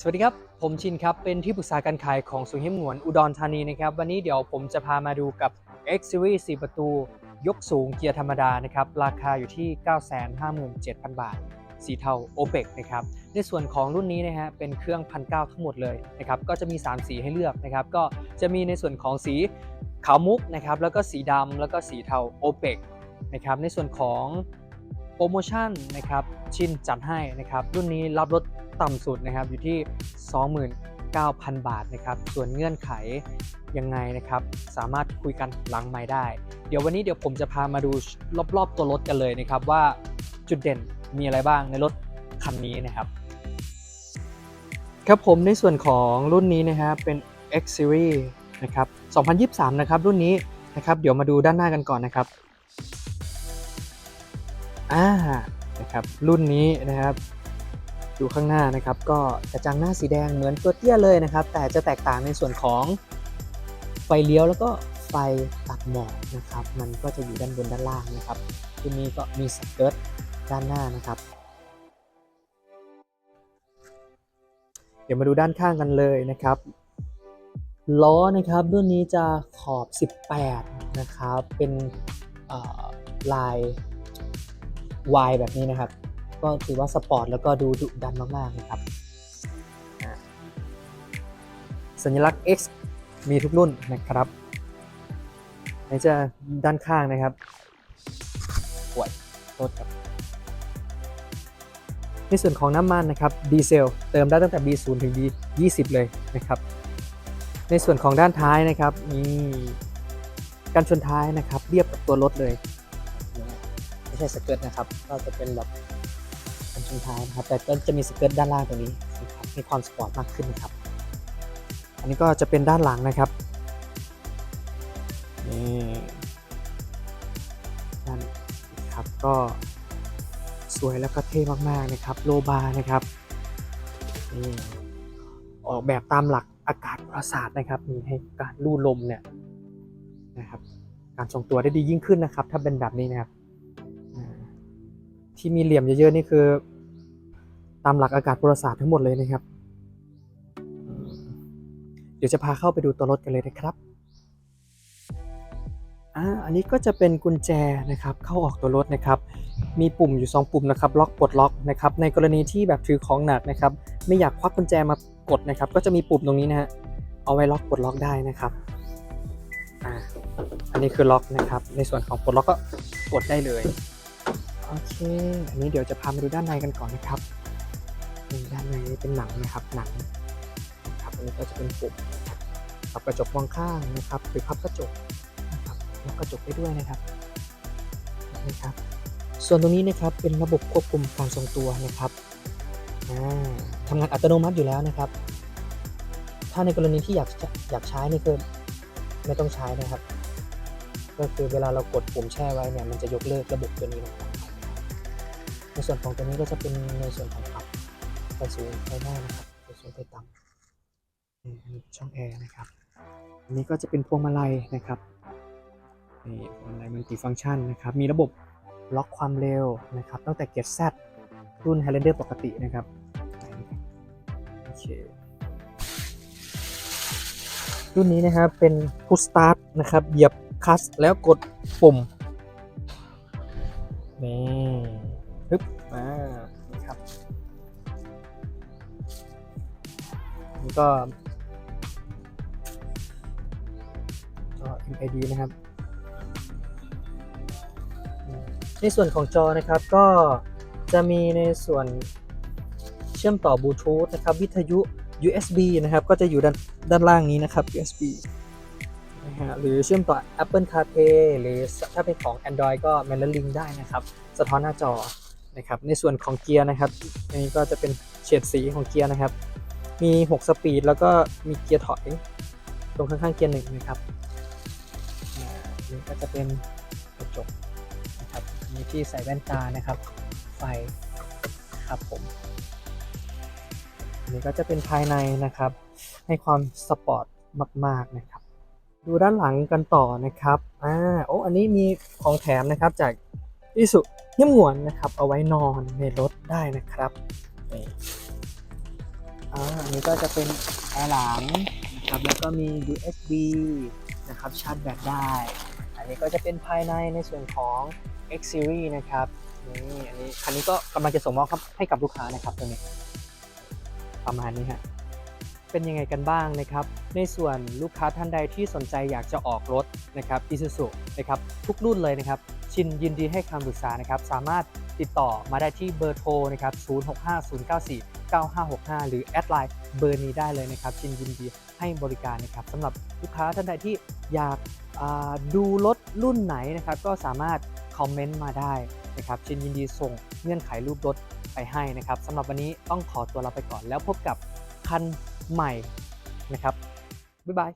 สวัสดีครับ ผมชินครับ เป็นที่ปรึกษาการขายของสุหิมหงวนอุดรธานีนะครับ วันนี้เดี๋ยวผมจะพามาดูกับ X Series 4 ประตู ยกสูงเกียร์ธรรมดานะครับ ราคาอยู่ที่ 957,000 บาท สีเทา OPEC นะครับ ในส่วนของรุ่นนี้นะฮะ เป็นเครื่อง 1,900 ทั้งหมดเลยนะครับ ก็จะมี 3 สีให้เลือกนะครับ ก็จะมีในส่วนของสีขาวมุกนะครับ แล้วก็สีดำแล้วก็สีเทา OPEC นะครับ ในส่วนของโปรโมชั่นนะครับ ชินจัดให้นะครับ รุ่นนี้รับลด ต่ำสุดนะครับอยู่ที่ 29,000 บาทนะครับส่วนเงื่อนไขยังไงนะครับสามารถคุยกันหลังไม้ได้ เดี๋ยววันนี้เดี๋ยวผมจะพามาดูรอบๆตัวรถกันเลยนะครับว่าจุดเด่นมีอะไรบ้างในรถคันนี้นะครับครับผมในส่วนของรุ่นนี้นะครับเป็น X Series นะครับ 2023 นะครับรุ่นนี้นะครับเดี๋ยวมาดูด้านหน้ากันก่อนนะครับอ่านะครับรุ่นนี้นะครับ ดูข้างหน้านะครับก็กระจังหน้าสีแดงเหมือนตัวเตี้ยเลยนะครับ แต่จะแตกต่างในส่วนของไฟเลี้ยวแล้วก็ไฟตัดหมอกนะครับ มันก็จะอยู่ด้านบนด้านล่างนะครับที่นี้ก็มีสเกิร์ตด้านหน้านะครับ เดี๋ยวมาดูด้านข้างกันเลยนะครับล้อนะครับรุ่นนี้จะขอบ 18 นะครับ เป็นเอ่อลาย Y แบบนี้นะครับ ก็ถือว่าสปอร์ตแล้วก็ดูดุดันมากๆนะครับอ่าสัญลักษณ์ X มีทุกรุ่นนะครับนี่จะด้านข้างนะครับป่วยโทษครับในส่วนของน้ำมันนะครับดีเซลเติมได้ตั้งแต่ B0 ถึง B20 เลยนะครับ ในส่วนของด้านท้ายนะครับมีกันชนท้ายนะครับ เรียบกับตัวรถเลย ไม่ใช่สเกิร์ตนะครับ ก็จะเป็นแบบ กันชนท้ายนะครับ แต่ก็จะมีสเกิร์ตด้านล่างตรงนี้นะครับ มีความสปอร์ตมากขึ้นนะครับ อันนี้ก็จะเป็นด้านหลังนะครับ นี่ด้านนะครับ ก็สวยแล้วก็เท่มากๆนะครับ โลบาร์นะครับ นี่ออกแบบตามหลักอากาศประสาทนะครับ มีให้การลู่ลมเนี่ยนะครับ การทรงตัวได้ดียิ่งขึ้นนะครับ ถ้าเป็นแบบนี้นะครับที่มีเหลี่ยมเยอะๆนี่คือ ตามหลักอากาศประสาททั้งหมดเลยนะครับ เดี๋ยวจะพาเข้าไปดูตัวรถกันเลยนะครับอ่าอันนี้ก็จะเป็นกุญแจนะครับเข้าออกตัวรถนะครับ มีปุ่มอยู่ 2 ปุ่มนะครับล็อกปลดล็อกนะครับในกรณีที่แบบถือของหนักนะครับ ไม่อยากควักกุญแจมากดนะครับ ก็จะมีปุ่มตรงนี้นะฮะเอาไว้ล็อกปลดล็อกได้นะครับอ่าอันนี้คือล็อกนะครับ ในส่วนของปลดล็อกก็กดได้เลยโอเค อันนี้เดี๋ยวจะพามาดูด้านในกันก่อนนะครับ ด้านในเป็นหนังนะครับหนังนะครับอันนี้ก็จะเป็นปุ่มปรับกระจกมองข้างนะครับหรือพับกระจกนะครับยกกระจกได้ด้วยนะครับนะครับ ส่วนตรงนี้นะครับเป็นระบบควบคุมการทรงตัวนะครับทำงานอัตโนมัติอยู่แล้วนะครับ ถ้าในกรณีที่อยากอยากใช้นี่คือไม่ต้องใช้นะครับ ก็คือเวลาเรากดปุ่มแช่ไว้เนี่ยมันจะยกเลิกระบบตัวนี้นะครับในส่วนของตัวนี้ก็จะเป็นในส่วนของปรับ ไปสูงไปได้นะครับไปสูงไปต่ำนี่อันนี้ช่องแอร์นะครับอันนี้ก็จะเป็นพวงมาลัยนะครับนี่พวงมาลัยมันติฟังก์ชันนะครับ มีระบบล็อกความเร็วนะครับ ตั้งแต่เกียร์ Z รุ่น Highlander ปกตินะครับโอเครุ่นนี้นะครับเป็น Push Start นะครับ เหยียบคลัตช์แล้วกดปุ่มนี่ นี่ก็จอ MID นะครับ ในส่วนของจอนะครับก็จะมีในส่วนเชื่อมต่อบลูทูธนะครับ วิทยุ USB นะครับ ก็จะอยู่ด้านด้านล่างนี้นะครับ USB นะฮะหรือเชื่อมต่อ Apple CarPlay หรือถ้าเป็นของ Android ก็ m a n l i n k ได้นะครับ สะท้อนหน้าจอนะครับ ในส่วนของเกียร์นะครับ อันนี้ก็จะเป็นเฉดสีของเกียร์นะครับ มี 6 สปีด แล้วก็มีเกียร์ถอย ตรงข้างๆเกียร์หนึ่งนะครับนี่ก็จะเป็นกระจกนะครับมีที่ใส่แว่นตานะครับ ไฟครับผมนนี้ก็จะเป็นภายในนะครับ ให้ความสปอร์ตมาก ๆ นะครับ ดูด้านหลังกันต่อนะครับอ่าโอ้อันนี้มีของแถมนะครับจากอิสุเยี่ยมหวนนะครับ เอาไว้นอนในรถได้นะครับนี่ อ่าอันนี้ก็จะเป็นแอร์หลังนะครับแล้วก็มี USB นะครับชาร์จแบตได้ อันนี้ก็จะเป็นภายในในส่วนของ X Series นะครับนี่อันนี้คันนี้ก็กำลังจะส่งมอบครับให้กับลูกค้านะครับตัวนี้ประมาณนี้ฮะเป็นยังไงกันบ้างนะครับ ในส่วนลูกค้าท่านใดที่สนใจอยากจะออกรถนะครับ Isuzu นะครับทุกรุ่นเลยนะครับ ชินยินดีให้คำปรึกษานะครับ สามารถติดต่อมาได้ที่เบอร์โทรนะครับ 065094 9565 หรือแอดไลน์เบอร์นี้ได้เลยนะครับชินยินดีให้บริการนะครับสำหรับลูกค้าท่านใดที่อยากดูรถรุ่นไหนนะครับก็สามารถคอมเมนต์มาได้นะครับชินยินดีส่งเงื่อนไขรูปรถไปให้นะครับสำหรับวันนี้ต้องขอตัวลาไปก่อนแล้วพบกับคันใหม่นะครับบ๊ายบาย